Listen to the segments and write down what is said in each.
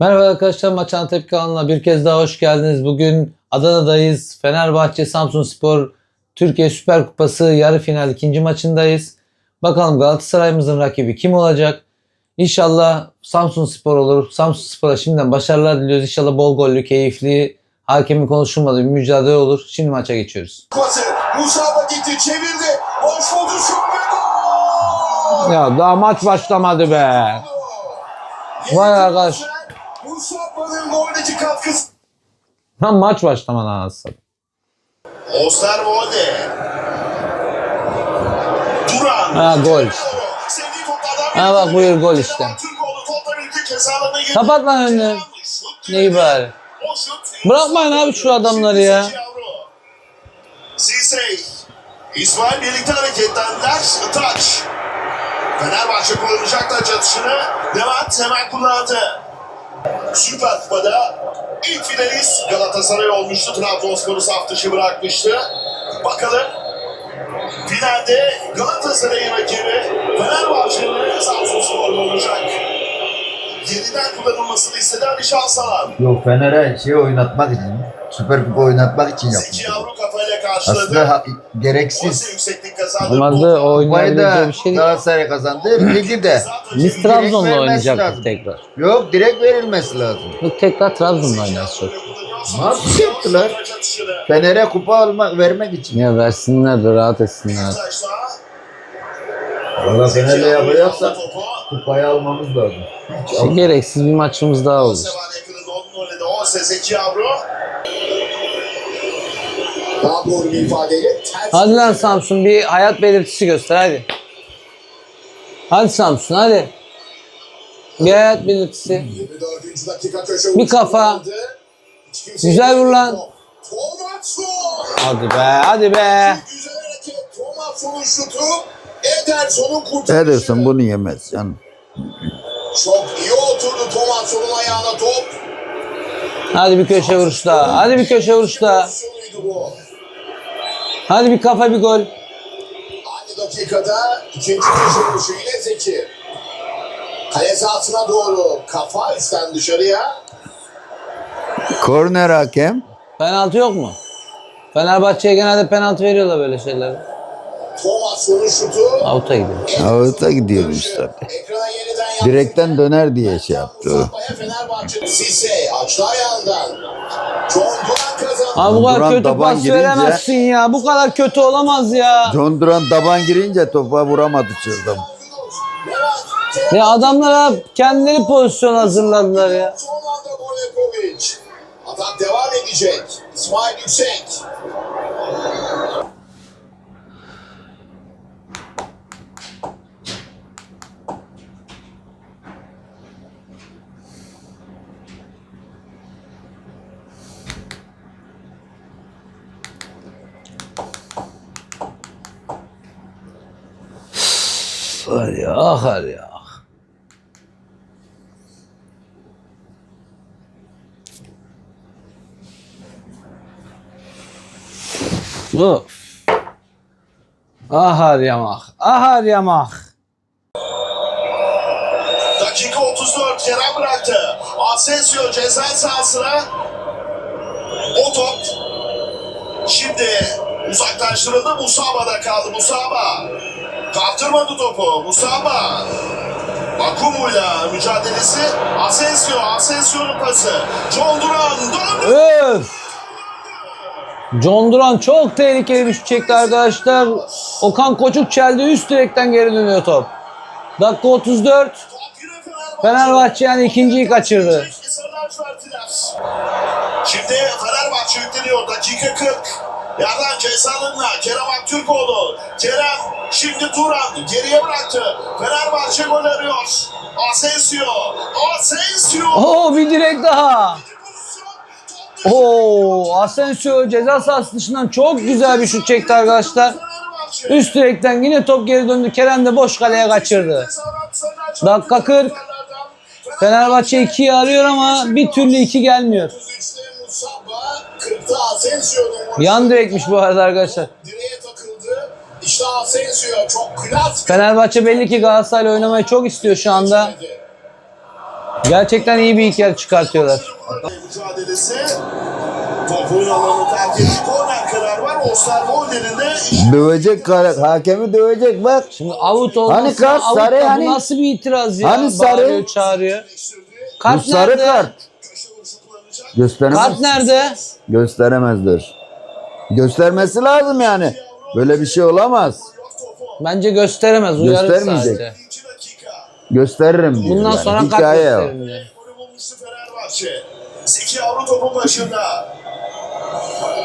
Merhaba arkadaşlar Maç Ana Tepki kanalına bir kez daha hoş geldiniz. Bugün Adana'dayız. Fenerbahçe Samsun Spor Türkiye Süper Kupası yarı final ikinci maçındayız. Bakalım Galatasaray'ımızın rakibi kim olacak? İnşallah Samsun Spor olur. Samsun Spor'a şimdiden başarılar diliyoruz. İnşallah bol gollü, keyifli, hakemin konuşulmadığı bir mücadele olur. Şimdi maça geçiyoruz. Pası. Musaba gitti çevirdi. Boş ve gol. Ya daha maç başlamadı be. Vay arkadaş. Lan maç başlamadı anasını. Osterwolde. Duran. Ha, gol işte. Ha, bak buyur, gol işte. Kapat lan önünü. Neyi bari? Bırakmayın abi şu adamları ya. Zizey. İsmail birlikte hareketlendiler. Taç. Fenerbahçe kullanacak taç atışını. Levent hemen kullandı. Süper Kupa'da ilk finalist Galatasaray olmuştu. Trabzonspor'u saf dışı bırakmıştı. Bakalım finalde Galatasaray'ın rakibi Fenerbahçe'nin Samsunspor mu olacak? Yeniden kullanılmasını istedi Ali Şansalan. Yok Fener'e şey oynatmak için, Süper Kupa oynatmak için yapmış. Aslında gereksiz. o Kupayı oynayabileceği da bir şey değil. Galatasaray kazandı. Ligi de. Biz Trabzon'la vermesi oynayacaktık tekrar. Yok direkt verilmesi lazım. Yok tekrar Trabzon'la oynarız çok. Nasıl yaptılar? Fener'e kupa almak vermek için. Ya versinler de rahat etsinler. Valla Fener'le yapacaksak kupayı almamız lazım. İşte gereksiz bir maçımız daha olur. Zeki Yavru. Daha doğru bir ifadeyle ters. Hadi lan Samsun bir hayat belirtisi göster hadi. Hadi Samsun hadi. Bir hayat belirtisi. 24. dakika köşe Bir kafa. Güzel vur lan. Tomaso. Hadi be hadi be. Güzel hareket. Tomaso'nun şutu. Ederson'un kurtarışı. Ederson bunu yemez canım. Çok iyi oturdu Tomaso'nun ayağına top. Hadi bir köşe vuruş daha. Hadi bir köşe vuruş daha. Hadi bir kafa bir gol. Aynı dakikada ikinci köşe vuruşu yine Zeki. Kale sahasına doğru kafa üstten dışarıya. Korner hakem. Penaltı yok mu? Fenerbahçe'ye genelde penaltı veriyorlar böyle şeyler. Tomaso'nun şutu. Avuta gidiyor. Avuta gidiyormuş tabii. Ekrana yeniden yansıdı. Direkten döner diye şey yaptı. Abi bu kadar Duran kötü taban pas girince- veremezsin ya. Bu kadar kötü olamaz ya. John Duran taban girince topa vuramadı çıldım. Ya adamlar hep kendileri pozisyon hazırladılar ya. Atak devam edecek. İsmail Yüksek. Var ya ah var ya. Of. Ahar yamak. Ahar yamak. Dakika 34 Kerem bıraktı. Asensio ceza sahasına. O top şimdi uzaklaştırıldı. Musaba'da kaldı. Musaba. Kaptırmadı topu. Musaba. Bakumu'yla mücadelesi. Asensio. Asensio'nun pası. John Duran döndü. Öf. John Duran çok tehlikeli bir şut çekti arkadaşlar. Okan Koçuk çeldi üst direkten geri dönüyor top. Dakika 34. Top yine Fenerbahçe yani ikinciyi kaçırdı. Şimdi Fenerbahçe yükleniyor. Dakika 40. Yerden ceza alanına Kerem Aktürkoğlu. Kerem şimdi Turan geriye bıraktı. Fenerbahçe gol arıyor. Asensio. Asensio. Oo bir direk daha. Oo Asensio ceza sahası dışından çok güzel bir şut çekti arkadaşlar. Üst direkten yine top geri döndü. Kerem de boş kaleye kaçırdı. Dakika 40. Fenerbahçe 2'yi arıyor ama bir türlü 2 gelmiyor. 33'te Musabba, 40'ta Asensio'nun Yan direkmiş bu arada arkadaşlar. Asensio çok klas. Fenerbahçe belli ki Galatasaray'la oynamayı çok istiyor şu anda. Gerçekten iyi bir ilk yarı çıkartıyorlar. Mücadelesi. Topun alanı terk etti. Korner karar var. Osterwolder'in de Dövecek kar- hakemi dövecek bak. Şimdi out olmazsa Hani kart, sarı, bu hani- nasıl bir itiraz ya? Hani sarı? Bağırıyor, çağırıyor. Bu Kart sarı nerede? kart. Gösteremez. Kart nerede? Gösteremezler. Göstermesi lazım yani. Böyle bir şey olamaz. Bence gösteremez. Uyarır Göstermeyecek. sadece. 2 dakika. Gösteririm diyor. Bundan yani. sonra kart Hikaye o. gösteririm diyor. Fenerbahçe. Zeki Avru topun başında.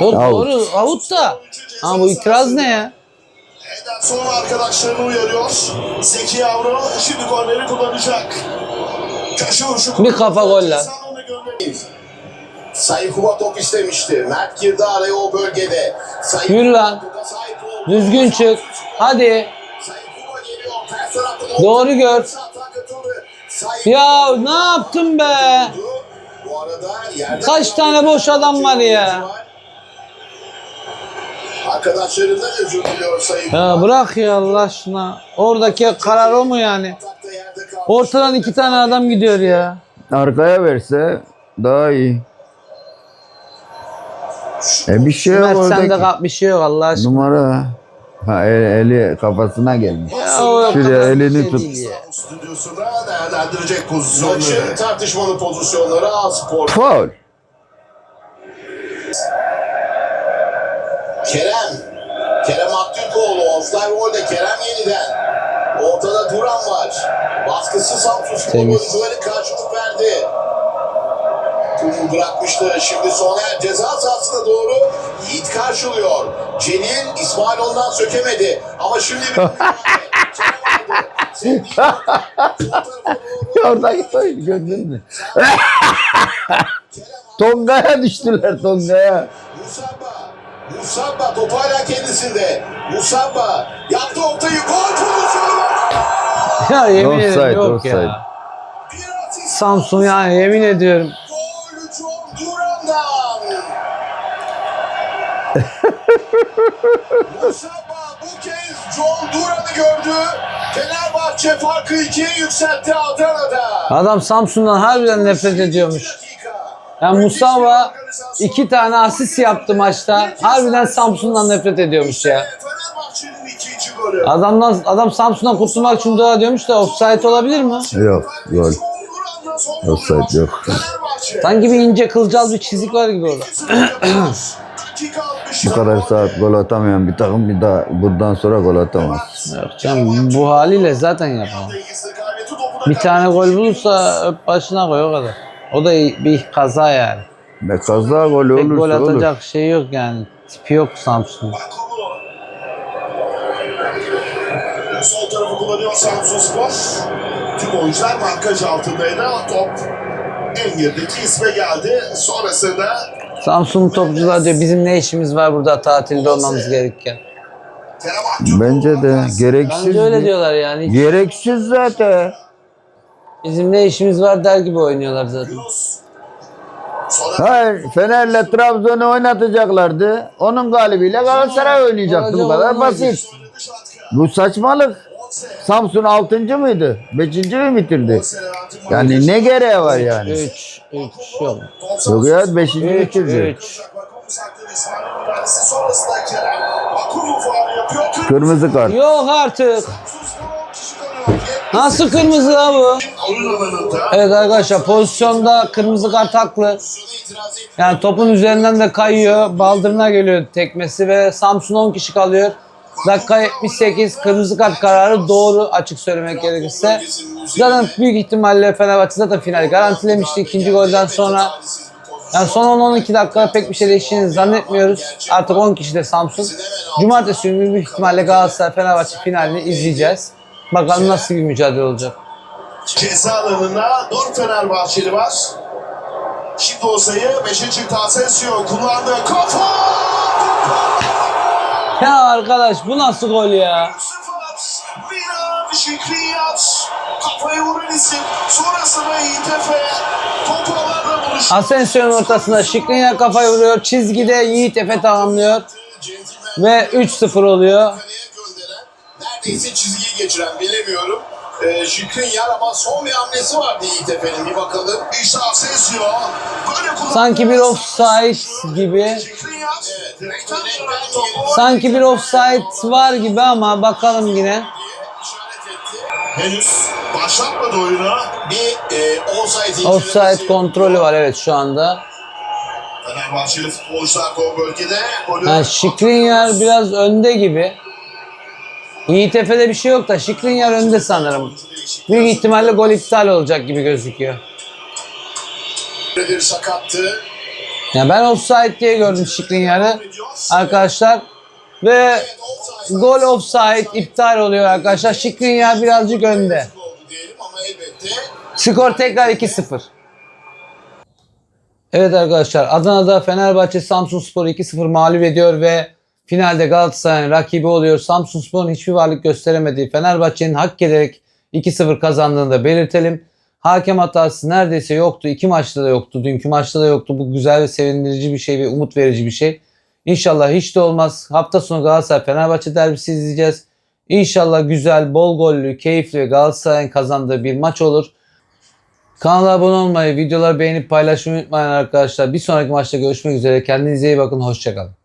Yok Out. doğru out da. Ama bu itiraz ne ya? Ederson arkadaşlarını uyarıyor. Zeki Yavru şimdi korneri kullanacak. Köşe vuruşu Bir kafa gol lan. Sayın Kuba top istemişti. Mert girdi araya o bölgede. Sayın Yürü lan. Oldu. Düzgün çık. Hadi. Doğru gör. Ya ne yaptın be? Kaç tane boş adam var ya? Arkadaşlarından özür diliyor Sayın Ya bırak ya Allah aşkına. Oradaki karar o mu yani? Ortadan iki tane adam gidiyor ya. Arkaya verse daha iyi. E bir şey yok Mert sende kap bir şey yok Allah aşkına. Numara. Ha el- eli kafasına gelmiş. Ya o yok, Şuraya kadar bir elini şey tut. değil ya. değerlendirecek pozisyonları. Maçın tartışmalı pozisyonları A-Spor. Faul. Kerem. Kerem Aktürkoğlu. Offside golde Kerem yeniden. Ortada Duran var. Baskısı Samsun Spor Temiz. oyuncuları karşılık verdi. Topu bırakmıştı. Şimdi Soner ceza sahasına doğru Yiğit karşılıyor. Celil İsmail ondan sökemedi. Ama şimdi bir. Oradaki oyun gördün mü? Tonga'ya düştüler Tonga'ya. Musabba. Musabba topu hala kendisinde. Musabba yaptı ortayı. Gol pozisyonu. Ya yemin ederim yok ya. Samsun yani yemin ediyorum. Musabba bu kez John Duran'ı gördü. Fenerbahçe farkı ikiye yükseltti Adana'da. Adam Samsun'dan harbiden nefret ediyormuş. Yani Mustafa iki tane asist yaptı maçta. Harbiden Samsun'dan nefret ediyormuş ya. Fenerbahçe'nin ikinci golü. Adamdan adam Samsun'dan kurtulmak için dua diyormuş da offside olabilir mi? Yok gol. Offside yok. Sanki bir ince kılcal bir çizik var gibi orada. Bu kadar saat gol atamayan bir takım bir daha bundan sonra gol atamaz. Yok canım bu haliyle zaten yapamam. Bir tane gol bulursa öp başına koy o kadar. O da bir kaza yani. Ve kaza golü Pek gol olursa olur. atacak şey yok yani. Tipi yok Samsun'un. Sol tarafı kullanıyor Samsun Spor. Tüm oyuncular markaj altındaydı. Top en gerideki isme geldi. Sonrasında Samsun topçular diyor bizim ne işimiz var burada tatilde olmamız gerekirken. Bence de gereksiz. Bence öyle diyorlar yani. Gereksiz zaten. Bizim ne işimiz var der gibi oynuyorlar zaten. Hayır Fener'le Trabzon'u oynatacaklardı. Onun galibiyle Galatasaray oynayacaktı. Bu kadar basit. Bu saçmalık. Samsun 6. mıydı? 5. mi bitirdi? Yani ne gereği var yani? 3 3 yok. Yok ya 5. 3 bitirdi. 3. Sonrasında Kerem Akulu faal yapıyor. Kırmızı kart. Yok artık. Nasıl kırmızı la bu? Evet arkadaşlar pozisyonda kırmızı kart haklı. Yani topun üzerinden de kayıyor. Baldırına geliyor tekmesi ve Samsun 10 kişi kalıyor. Dakika 78 kırmızı kart kararı doğru açık söylemek gerekirse. Zaten büyük ihtimalle Fenerbahçe zaten final garantilemişti ikinci golden sonra. Yani son 10-12 dakika pek bir şey değiştiğini zannetmiyoruz. Artık 10 kişi de Samsun. Cumartesi günü büyük ihtimalle Galatasaray Fenerbahçe finalini izleyeceğiz. Bakalım nasıl bir mücadele olacak. Ceza alanında 4 Fenerbahçeli var. Şimdi o sayı 5'e çıktı Asensio kullandı. Kafa! Ya arkadaş bu nasıl gol ya? Asensio'nun ortasında Şikrinyar kafayı vuruyor. Çizgide Yiğit Efe tamamlıyor. Ve 3-0 oluyor. neredeyse çizgiyi geçiren bilemiyorum. e, Şikrinyar ama son bir hamlesi vardı Yiğit Efe'nin bir bakalım. İşte Asensio. Sanki bir offside gibi. Sanki bir offside var gibi ama bakalım yine. Henüz başlatmadı oyunu. Bir e, offside Offside kontrolü var evet şu anda. Fenerbahçeli futbolcular o bölgede. Ha, Şikrinyar biraz önde gibi. Yiğit Efe'de bir şey yok da Şikrinyar önde sanırım. Büyük ihtimalle gol iptal olacak gibi gözüküyor. bir sakattı. Ya ben offside diye gördüm Şikrinyar'ı arkadaşlar. Ve gol offside iptal oluyor arkadaşlar. Şikrinyar birazcık önde. Skor tekrar 2-0. Evet arkadaşlar Adana'da Fenerbahçe Samsunspor'u 2-0 mağlup ediyor ve finalde Galatasaray'ın rakibi oluyor. Samsunspor'un hiçbir varlık gösteremediği Fenerbahçe'nin hak ederek 2-0 kazandığını da belirtelim. Hakem hatası neredeyse yoktu. İki maçta da yoktu. Dünkü maçta da yoktu. Bu güzel ve sevindirici bir şey ve umut verici bir şey. İnşallah hiç de olmaz. Hafta sonu Galatasaray Fenerbahçe derbisi izleyeceğiz. İnşallah güzel, bol gollü, keyifli ve Galatasaray'ın kazandığı bir maç olur. Kanala abone olmayı, videoları beğenip paylaşmayı unutmayın arkadaşlar. Bir sonraki maçta görüşmek üzere. Kendinize iyi bakın. Hoşçakalın.